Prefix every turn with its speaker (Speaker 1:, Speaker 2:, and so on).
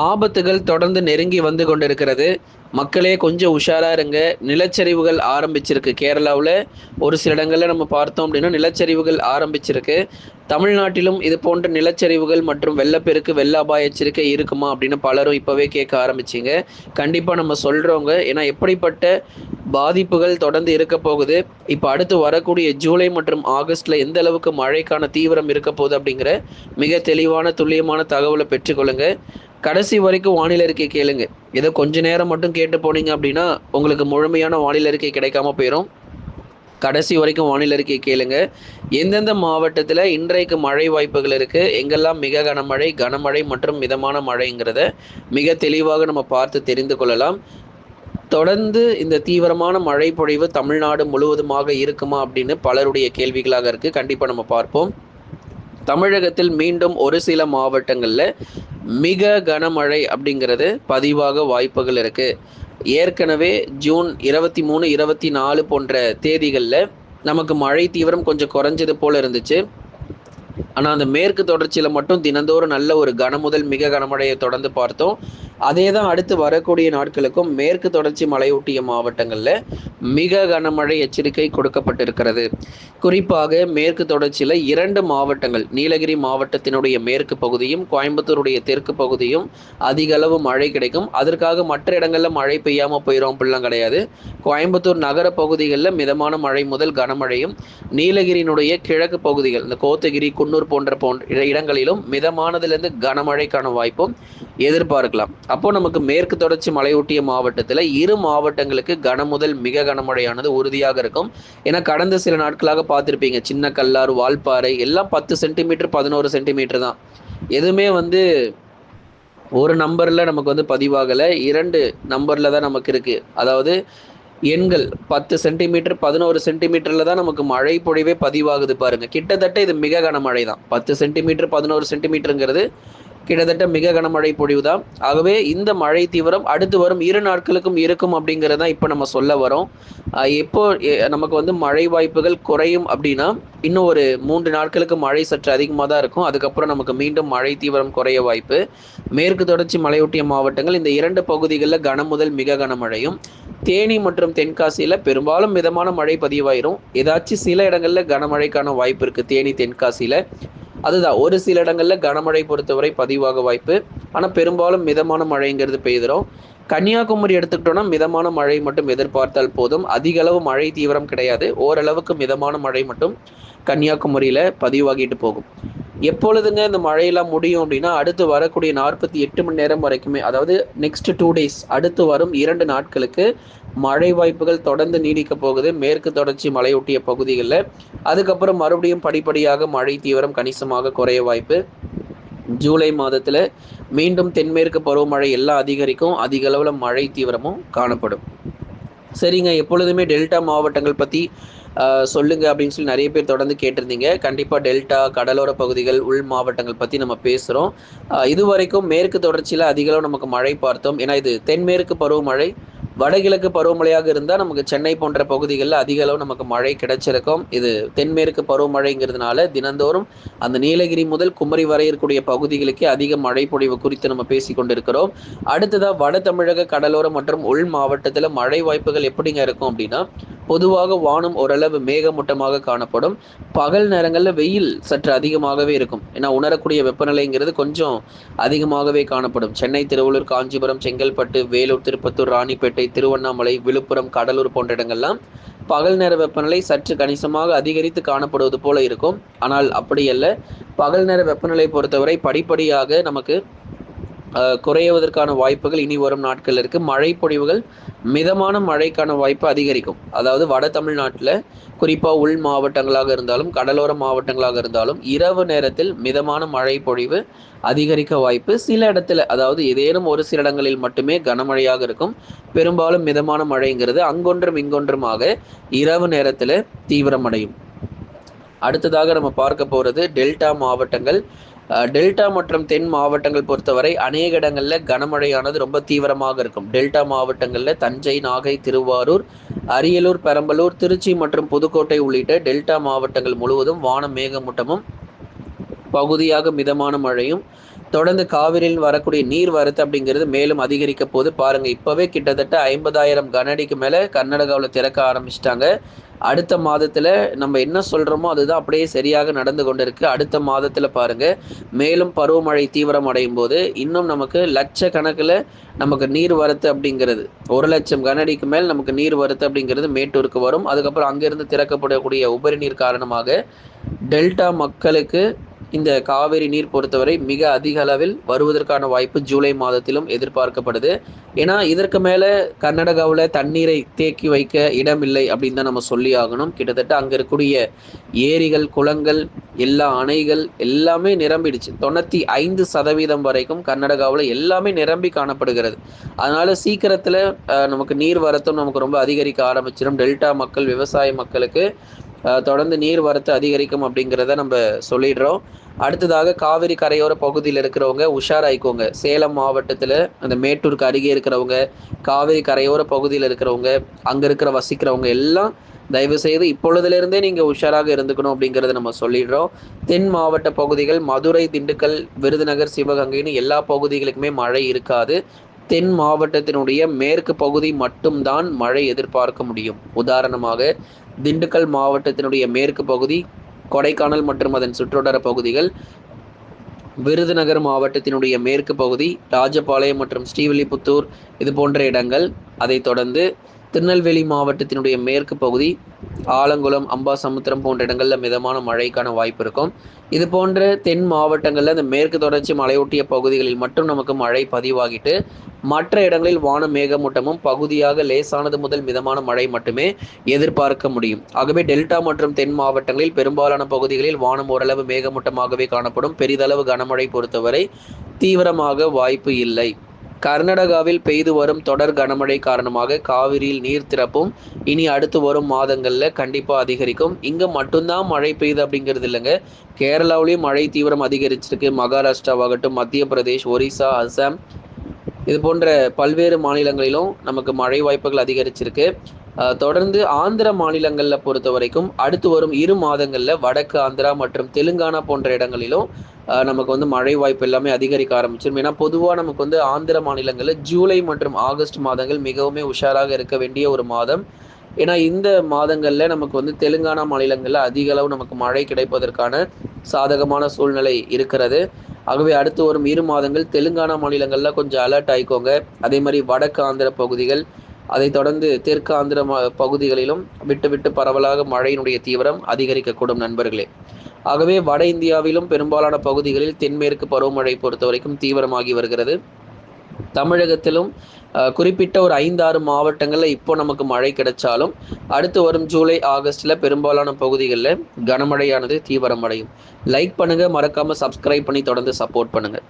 Speaker 1: ஆபத்துகள் தொடர்ந்து நெருங்கி வந்து கொண்டிருக்கிறது. மக்களே கொஞ்சம் உஷாராக இருங்க. நிலச்சரிவுகள் ஆரம்பிச்சிருக்கு. கேரளாவில் ஒரு சில இடங்களில் நம்ம பார்த்தோம் அப்படின்னா நிலச்சரிவுகள் ஆரம்பிச்சிருக்கு. தமிழ்நாட்டிலும் இது போன்ற நிலச்சரிவுகள் மற்றும் வெள்ளப்பெருக்கு வெள்ள அபாய எச்சரிக்கை இருக்குமா அப்படின்னு பலரும் இப்போவே கேட்க ஆரம்பிச்சிங்க. கண்டிப்பாக நம்ம சொல்கிறவங்க ஏன்னா எப்படிப்பட்ட பாதிப்புகள் தொடர்ந்து இருக்க போகுது. இப்போ அடுத்து வரக்கூடிய ஜூலை மற்றும் ஆகஸ்டில் எந்த அளவுக்கு மழைக்கான தீவிரம் இருக்க போகுது அப்படிங்கிற மிக தெளிவான துல்லியமான தகவலை பெற்றுக்கொள்ளுங்க. கடைசி வரைக்கும் வானிலை அறிக்கை கேளுங்க. ஏதோ கொஞ்ச நேரம் மட்டும் கேட்டு போனீங்க அப்படின்னா உங்களுக்கு முழுமையான வானிலை அறிக்கை கிடைக்காம போயிடும் கடைசி வரைக்கும் வானிலை அறிக்கை கேளுங்க. எந்தெந்த மாவட்டத்தில் இன்றைக்கு மழை வாய்ப்புகள் இருக்குது எங்கெல்லாம் மிக கனமழை கனமழை மற்றும் மிதமான மழைங்கிறத மிக தெளிவாக நம்ம பார்த்து தெரிந்து கொள்ளலாம். தொடர்ந்து இந்த தீவிரமான மழை பொழிவு தமிழ்நாடு முழுவதுமாக இருக்குமா அப்படின்னு பலருடைய கேள்விகளாக இருக்குது கண்டிப்பாக நம்ம பார்ப்போம். தமிழகத்தில் மீண்டும் ஒரு சில மாவட்டங்களில் மிக கனமழை அப்படிங்கிறது பதிவாக வாய்ப்புகள் இருக்குது ஏற்கனவே ஜூன் இருபத்தி மூணு இருபத்தி நாலு போன்ற தேதிகளில் நமக்கு மழை தீவிரம் கொஞ்சம் குறைஞ்சது போல் இருந்துச்சு. ஆனால் அந்த மேற்கு தொடர்ச்சியில் மட்டும் தினந்தோறும் நல்ல ஒரு கனமுதல் மிக கனமழையை தொடர்ந்து பார்த்தோம். அதே தான் அடுத்து வரக்கூடிய நாட்களுக்கும் மேற்கு தொடர்ச்சி மலையொட்டிய மாவட்டங்களில் மிக கனமழை எச்சரிக்கை கொடுக்கப்பட்டிருக்கிறது. குறிப்பாக மேற்கு தொடர்ச்சியில் இரண்டு மாவட்டங்கள் நீலகிரி மாவட்டத்தினுடைய மேற்கு பகுதியும் கோயம்புத்தூருடைய தெற்கு பகுதியும் அதிக அளவு மழை கிடைக்கும். அதற்காக மற்ற இடங்களில் மழை பெய்யாமல் போயிடும் அப்படிலாம் கிடையாது. கோயம்புத்தூர் நகர பகுதிகளில் மிதமான மழை முதல் கனமழையும் நீலகிரியினுடைய கிழக்கு பகுதிகள் இந்த கோத்தகிரி குன்னூர் போன்ற போன்ற இடங்களிலும் மிதமானதிலிருந்து கனமழைக்கான வாய்ப்பும் எதிர்பார்க்கலாம். அப்போ நமக்கு மேற்கு தொடர்ச்சி மலையொட்டிய மாவட்டத்தில் இரு மாவட்டங்களுக்கு கனமுதல் மிக கனமழையானது உறுதியாக இருக்கும். ஏன்னா கடந்த சில நாட்களாக பார்த்துருப்பீங்க சின்ன கல்லாறு வால்பாறை எல்லாம் பத்து சென்டிமீட்டர் பதினோரு சென்டிமீட்டர் தான். எதுவுமே வந்து ஒரு நம்பரில் நமக்கு வந்து பதிவாகலை இரண்டு நம்பரில் தான் நமக்கு இருக்குது அதாவது எண்கள் பத்து சென்டிமீட்டர் பதினோரு சென்டிமீட்டரில் தான் நமக்கு மழை பொழிவே பதிவாகுது பாருங்க. கிட்டத்தட்ட இது மிக கனமழை தான். பத்து சென்டிமீட்டர் பதினோரு சென்டிமீட்டருங்கிறது கிட்டத்தட்ட மிக கனமழை பொழிவு தான். ஆகவே இந்த மழை தீவிரம் அடுத்து வரும் இரு நாட்களுக்கும் இருக்கும் அப்படிங்கிறது தான் இப்போ நம்ம சொல்ல வரோம். எப்போ நமக்கு வந்து மழை வாய்ப்புகள் குறையும் அப்படின்னா இன்னும் ஒரு மூன்று நாட்களுக்கு மழை சற்று அதிகமாக தான் இருக்கும். அதுக்கப்புறம் நமக்கு மீண்டும் மழை தீவிரம் குறைய வாய்ப்பு. மேற்கு தொடர்ச்சி மலையொட்டிய மாவட்டங்கள் இந்த இரண்டு பகுதிகளில் கனமுதல் மிக கனமழையும் தேனி மற்றும் தென்காசியில் பெரும்பாலும் மிதமான மழை பதிவாயிரும். ஏதாச்சும் சில இடங்களில் கனமழைக்கான வாய்ப்பு இருக்குது தேனி தென்காசியில் அதுதான். ஒரு சில இடங்களில் கனமழை பொறுத்தவரை பதிவாக வாய்ப்பு. ஆனால் பெரும்பாலும் மிதமான மழைங்கிறது பெய்திரும். கன்னியாகுமரி எடுத்துக்கிட்டோம்னா மிதமான மழை மட்டும் எதிர்பார்த்தால் போதும். அதிக அளவு மழை தீவிரம் கிடையாது. ஓரளவுக்கு மிதமான மழை மட்டும் கன்னியாகுமரியில் பதிவாகிட்டு போகும். எப்பொழுதுங்க இந்த மழையெல்லாம் முடியும் அப்படின்னா அடுத்து வரக்கூடிய நாற்பத்தி எட்டு மணி நேரம் வரைக்குமே அதாவது நெக்ஸ்ட் டூ டேஸ் அடுத்து வரும் இரண்டு நாட்களுக்கு மழை வாய்ப்புகள் தொடர்ந்து நீடிக்க போகுது. மேற்கு தொடர்ச்சி மலையொட்டிய பகுதிகளில். அதுக்கப்புறம் மறுபடியும் படிப்படியாக மழை தீவிரம் கணிசமாக குறைய வாய்ப்பு. ஜூலை மாதத்தில் மீண்டும் தென்மேற்கு பருவமழை எல்லாம் அதிகரிக்கும். அதிக அளவில் மழை தீவிரமும் காணப்படும். சரிங்க எப்பொழுதுமே டெல்டா மாவட்டங்கள் பற்றி சொல்லுங்க அப்படின்னு சொல்லி நிறைய பேர் தொடர்ந்து கேட்டிருந்தீங்க. கண்டிப்பாக டெல்டா கடலோர பகுதிகள் உள் மாவட்டங்கள் பற்றி நம்ம பேசுகிறோம் இது வரைக்கும் மேற்கு தொடர்ச்சியில் அதிகளவு நமக்கு மழை பார்த்தோம். ஏன்னா இது தென்மேற்கு பருவமழை. வடகிழக்கு பருவமழையாக இருந்தால் நமக்கு சென்னை போன்ற பகுதிகளில் அதிக அளவு நமக்கு மழை கிடைச்சிருக்கும். இது தென்மேற்கு பருவமழைங்கிறதுனால தினந்தோறும் அந்த நீலகிரி முதல் குமரி வரை இருக்கக்கூடிய பகுதிகளுக்கே அதிக மழை பொழிவு குறித்து நம்ம பேசி கொண்டிருக்கிறோம். அடுத்ததாக வட தமிழக கடலோரம் மற்றும் உள் மாவட்டத்தில் மழை வாய்ப்புகள் எப்படிங்க இருக்கும் அப்படின்னா பொதுவாக வானம் ஓரளவு மேகமூட்டமாக காணப்படும். பகல் நேரங்களில் வெயில் சற்று அதிகமாகவே இருக்கும். ஏன்னா உணரக்கூடிய வெப்பநிலைங்கிறது கொஞ்சம் அதிகமாகவே காணப்படும். சென்னை திருவள்ளூர் காஞ்சிபுரம் செங்கல்பட்டு வேலூர் திருப்பத்தூர் ராணிப்பேட்டை திருவண்ணாமலை விழுப்புரம் கடலூர் போன்ற இடங்கள்லாம் பகல் நேர வெப்பநிலை சற்று கணிசமாக அதிகரித்து காணப்படுவது போல இருக்கும். ஆனால் அப்படி அல்ல. பகல் நேர வெப்பநிலை பொறுத்தவரை படிப்படியாக நமக்கு குறைவதற்கான வாய்ப்புகள் இனி வரும் நாட்கள் இருக்குது மழை பொழிவுகள் மிதமான மழைக்கான வாய்ப்பு அதிகரிக்கும். அதாவது வட தமிழ்நாட்டில் குறிப்பாக உள் மாவட்டங்களாக இருந்தாலும் கடலோர மாவட்டங்களாக இருந்தாலும் இரவு நேரத்தில் மிதமான மழை பொழிவு அதிகரிக்க வாய்ப்பு சில இடத்துல. அதாவது ஏதேனும் ஒரு சில இடங்களில் மட்டுமே கனமழையாக இருக்கும். பெரும்பாலும் மிதமான மழைங்கிறது அங்கொன்றும் இங்கொன்றுமாக இரவு நேரத்தில் தீவிரமடையும். அடுத்ததாக நம்ம பார்க்க போகிறது டெல்டா மாவட்டங்கள். டெல்டா மற்றும் தென் மாவட்டங்கள் பொறுத்தவரை அநேக இடங்களில் கனமழையானது ரொம்ப தீவிரமாக இருக்கும். டெல்டா மாவட்டங்களில் தஞ்சை நாகை திருவாரூர் அரியலூர் பெரம்பலூர் திருச்சி மற்றும் புதுக்கோட்டை உள்ளிட்ட டெல்டா மாவட்டங்கள் முழுவதும் வானம் மேகமூட்டமும் பகுதியாக மிதமான மழையும் தொடர்ந்து காவிரியில் வரக்கூடிய நீர் வரத்து அப்படிங்கிறது மேலும் அதிகரிக்க போது பாருங்க இப்பவே கிட்டத்தட்ட ஐம்பதாயிரம் கனஅடிக்கு மேல கர்நாடகாவில் திறக்க ஆரம்பிச்சிட்டாங்க. அடுத்த மாதத்துல நம்ம என்ன சொல்றோமோ அதுதான் அப்படியே சரியாக நடந்து கொண்டிருக்கு. அடுத்த மாதத்துல பாருங்க மேலும் பருவமழை தீவிரம் அடையும் போது இன்னும் நமக்கு லட்ச நமக்கு நீர் வரத்து அப்படிங்கிறது ஒரு லட்சம் கனஅடிக்கு மேல் நமக்கு நீர் வரத்து அப்படிங்கிறது மேட்டூருக்கு வரும். அதுக்கப்புறம் அங்கிருந்து திறக்கப்படக்கூடிய உபரி நீர் காரணமாக டெல்டா மக்களுக்கு இந்த காவிரி நீர் பொறுத்தவரை மிக அதிக அளவில் வருவதற்கான வாய்ப்பு ஜூலை மாதத்திலும் எதிர்பார்க்கப்படுது. ஏன்னா இதற்கு மேலே கர்நாடகாவில் தண்ணீரை தேக்கி வைக்க இடமில்லை அப்படின்னு தான் நம்ம சொல்லி ஆகணும். கிட்டத்தட்ட அங்கே இருக்கக்கூடிய ஏரிகள் குளங்கள் எல்லா அணைகள் எல்லாமே நிரம்பிடுச்சு. தொண்ணூற்றி ஐந்து சதவீதம் வரைக்கும் கர்நாடகாவில் எல்லாமே நிரம்பி காணப்படுகிறது. அதனால் சீக்கிரத்தில் நமக்கு நீர் வரத்தும் நமக்கு ரொம்ப அதிகரிக்க ஆரம்பிச்சிடும் டெல்டா மக்கள் விவசாய மக்களுக்கு தொடர்ந்து நீர் வரத்து அதிகரிக்கும் அப்படிங்கிறத நம்ம சொல்லிடுறோம். அடுத்ததாக காவிரி கரையோர பகுதியில் இருக்கிறவங்க உஷாராயிக்கோங்க. சேலம் மாவட்டத்தில் அந்த மேட்டூருக்கு அருகே இருக்கிறவங்க காவிரி கரையோர பகுதியில் இருக்கிறவங்க அங்கே இருக்கிற வசிக்கிறவங்க எல்லாம் தயவு செய்து இப்பொழுதுலேருந்தே நீங்கள் உஷாராக இருந்துக்கணும் அப்படிங்கிறத நம்ம சொல்லிடுறோம். தென் மாவட்ட பகுதிகள் மதுரை திண்டுக்கல் விருதுநகர் சிவகங்கைன்னு எல்லா பகுதிகளுக்குமே மழை இருக்காது. தென் மாவட்டத்தினுடைய மேற்கு பகுதி மட்டும்தான் மழை எதிர்பார்க்க முடியும். உதாரணமாக திண்டுக்கல் மாவட்டத்தினுடைய மேற்கு பகுதி கொடைக்கானல் மற்றும் அதன் சுற்றுவட்டார பகுதிகள் விருதுநகர் மாவட்டத்தினுடைய மேற்கு பகுதி ராஜபாளையம் மற்றும் ஸ்ரீவில்லிபுத்தூர் இது போன்ற இடங்கள். அதைத் தொடர்ந்து திருநெல்வேலி மாவட்டத்தினுடைய மேற்கு பகுதி ஆலங்குளம் அம்பாசமுத்திரம் போன்ற இடங்களில் மிதமான மழைக்கான வாய்ப்பு இருக்கும். இது போன்ற தென் மாவட்டங்களில் இந்த மேற்கு தொடர்ச்சி மலையொட்டிய பகுதிகளில் மட்டும் நமக்கு மழை பதிவாகிட்டு மற்ற இடங்களில் வான மேகமூட்டமும் பகுதியாக லேசானது முதல் மிதமான மழை மட்டுமே எதிர்பார்க்க முடியும். ஆகவே டெல்டா மற்றும் தென் மாவட்டங்களில் பெரும்பாலான பகுதிகளில் வானம் ஓரளவு மேகமூட்டமாகவே காணப்படும். பெரிதளவு கனமழை பொறுத்தவரை தீவிரமாக வாய்ப்பு இல்லை. கர்நாடகாவில் பெய்து வரும் தொடர் கனமழை காரணமாக காவிரியில் நீர் திறப்பும் இனி அடுத்து வரும் மாதங்களில் கண்டிப்பாக அதிகரிக்கும். இங்கே மட்டும்தான் மழை பெய்யுது அப்படிங்கிறது இல்லைங்க. கேரளாவிலையும் மழை தீவிரம் அதிகரிச்சிருக்கு. மகாராஷ்டிராவாகட்டும் மத்திய பிரதேஷ் ஒரிசா அசாம் இது போன்ற பல்வேறு மாநிலங்களிலும் நமக்கு மழை வாய்ப்புகள் அதிகரிச்சிருக்கு. தொடர்ந்து ஆந்திர மாநிலங்களில் பொறுத்த வரைக்கும் அடுத்து வரும் இரு மாதங்களில் வடக்கு ஆந்திரா மற்றும் தெலுங்கானா போன்ற இடங்களிலும் நமக்கு வந்து மழை வாய்ப்பு எல்லாமே அதிகரிக்க ஆரம்பிச்சிடும் ஏன்னா பொதுவாக நமக்கு வந்து ஆந்திர மாநிலங்களில் ஜூலை மற்றும் ஆகஸ்ட் மாதங்கள் மிகவும் உஷாராக இருக்க வேண்டிய ஒரு மாதம். ஏன்னா இந்த மாதங்களில் நமக்கு வந்து தெலுங்கானா மாநிலங்களில் அதிக அளவு நமக்கு மழை கிடைப்பதற்கான சாதகமான சூழ்நிலை இருக்கிறது. ஆகவே அடுத்து வரும் இரு மாதங்கள் தெலுங்கானா மாநிலங்களில் கொஞ்சம் அலர்ட் ஆயிக்கோங்க. அதே மாதிரி வடக்கு ஆந்திர பகுதிகள் அதைத் தொடர்ந்து தெற்கு ஆந்திர பகுதிகளிலும் விட்டு விட்டு பரவலாக மழையினுடைய தீவிரம் அதிகரிக்கக்கூடும் நண்பர்களே. ஆகவே வட இந்தியாவிலும் பெரும்பாலான பகுதிகளில் தென்மேற்கு பருவமழை பொறுத்த வரைக்கும் தீவிரமாகி வருகிறது. தமிழகத்திலும் குறிப்பிட்ட ஒரு ஐந்தாறு மாவட்டங்களில் இப்போ நமக்கு மழை கிடைச்சாலும் அடுத்து வரும் ஜூலை ஆகஸ்டில் பெரும்பாலான பகுதிகளில் கனமழையானது தீவிரமடையும். லைக் பண்ணுங்கள் மறக்காமல் சப்ஸ்கிரைப் பண்ணி தொடர்ந்து சப்போர்ட் பண்ணுங்கள்